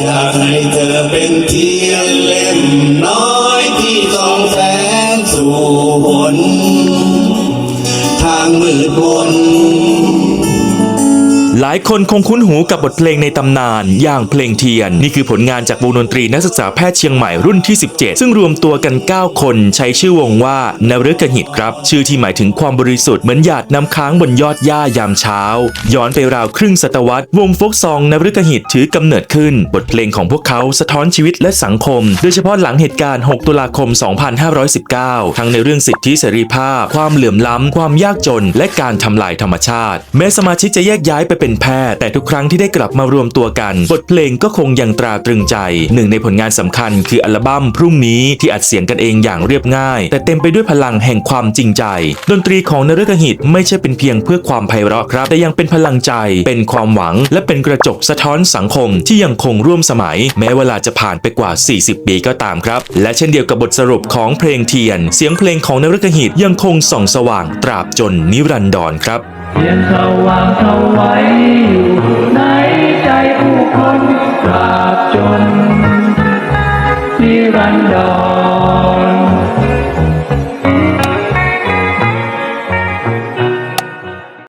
อยากให้เธอเป็นเทียนเล่มน้อยที่ส่องแสงสู่หน หลายคนคงคุ้นหูกับบทเพลงในตำนาน อย่างเพลงเทียน นี่คือผลงานจากวงดนตรีนักศึกษาแพทย์เชียงใหม่รุ่นที่ 17 ซึ่งรวมตัวกัน 9 คนใช้ชื่อวงว่านฤกหิตครับ ชื่อที่หมายถึงความบริสุทธิ์เหมือนหยาดน้ำค้างบนยอดหญ้ายามเช้า ย้อนไปราวครึ่งศตวรรษ วงโฟกซองนฤกหิตถือกำเนิดขึ้น บทเพลงของพวกเขาสะท้อนชีวิตและสังคม โดยเฉพาะหลังเหตุการณ์ 6 ตุลาคม 2519 ทั้งในเรื่องสิทธิเสรีภาพ ความเหลื่อมล้ำความยากจน และการทำลายธรรมชาติ แม้สมาชิกจะแยกย้ายไปเป็นแพทย์ แต่ทุกครั้งที่ได้กลับมารวมตัวกัน บทเพลงก็คงยังตราตรึงใจ หนึ่งในผลงานสำคัญคืออัลบั้มพรุ่งนี้ที่อัดเสียงกันเองอย่างเรียบง่าย แต่เต็มไปด้วยพลังแห่งความจริงใจ ดนตรีของนฤกหิตไม่ใช่เป็นเพียงเพื่อความไพเราะครับ แต่ยังเป็นพลังใจ เป็นความหวัง และเป็นกระจกสะท้อนสังคมที่ยังคงร่วมสมัย แม้เวลาจะผ่านไปกว่า 40 ปีก็ตามครับ และเช่นเดียวกับบทสรุปของเพลงเทียน เสียงเพลงของนฤกหิตยังคงส่องสว่างตราบจนนิรันดรครับ เพียงสว่างเท่าไว้อยู่ในใจผู้คนตราบจนนิรันดร